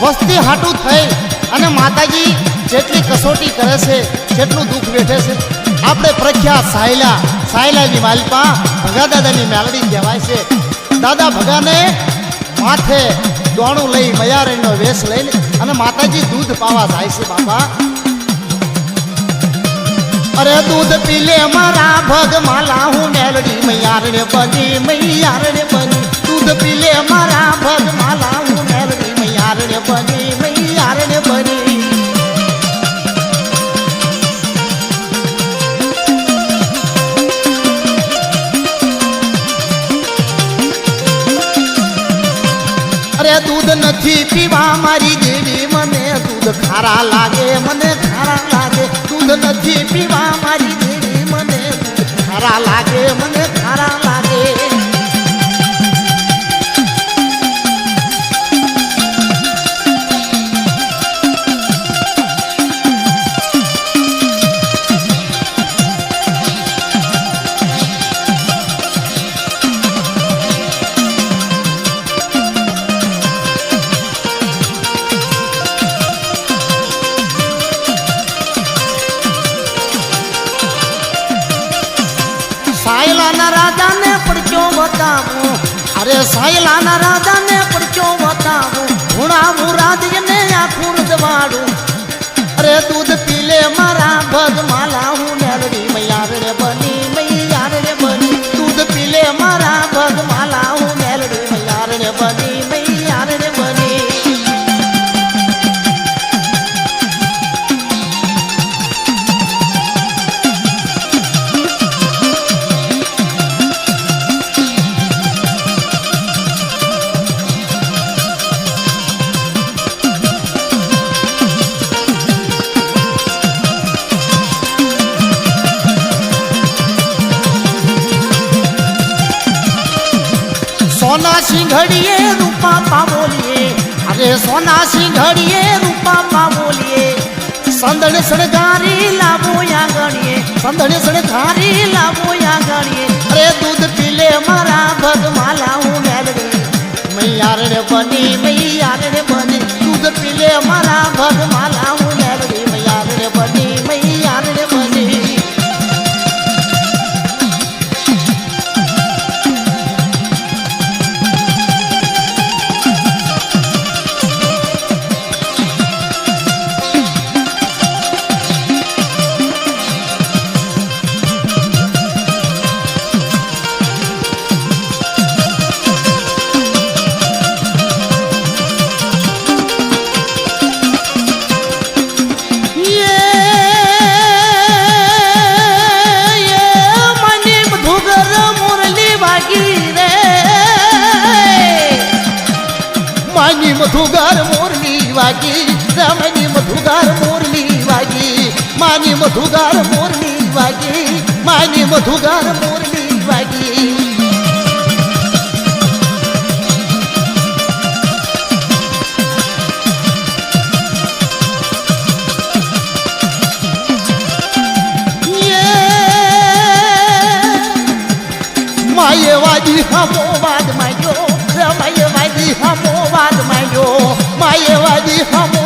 વસ્તી હાટું થઈ અને માતાજી જેટલી કસોટી કરે છે, જેટલું દુઃખ વેઠે છે. આપણે પ્રખ્યાત સાયલા સાયલાની માલપા ભગા દાદાની મેલડી કહેવાય છે. દાદા ભગાને માથે દોણું લઈ મયારણનો વેશ લઈને અને માતાજી દૂધ પાવા જાય છે, બાપા. અરે દૂધ પી લે મારા ભગ માલા હું મેલડી મૈયારણે બની મૈયારણે બની. દૂધ પી લે મારા ભગ દૂધ નથી પીવા મારી દેવી, મને દૂધ ખારા લાગે, મને ખારા લાગે. દૂધ નથી પીવા મારી દેવી, મને દૂધ ખારા લાગે, મને સાયલાના રાજાને પડચો બતાવો હુણા મુરાદીને આખું દવાડું સિંઘડીએ રૂપા પામોલીએ અરે સોના સિંઘડીએ રૂપા પામોલીએ સંદણ સણગારી લાવો આંગણીએ સંદણ સણગારી લાવો આંગણીએ અરે દૂધ પીલે મારા ભગમાલા હું મેલડી. મૈયારને બની મૈયારને ಮಧುಗಾರ ಮೂರ್ಣಿವಾಗಿ ಮಾನಿ ಮಧುಗಾರ ಮೂರ್ಣಿವಾಗಿ ಮಾಯವಾದಿ ಹಮೋ ವಾದ ಮಾಯೋ ಮಾಯವಾದಿ ಹಮೋ ವಾದ ಮಾಯೋ ಮಾಯವಾದಿ ಹಮೋ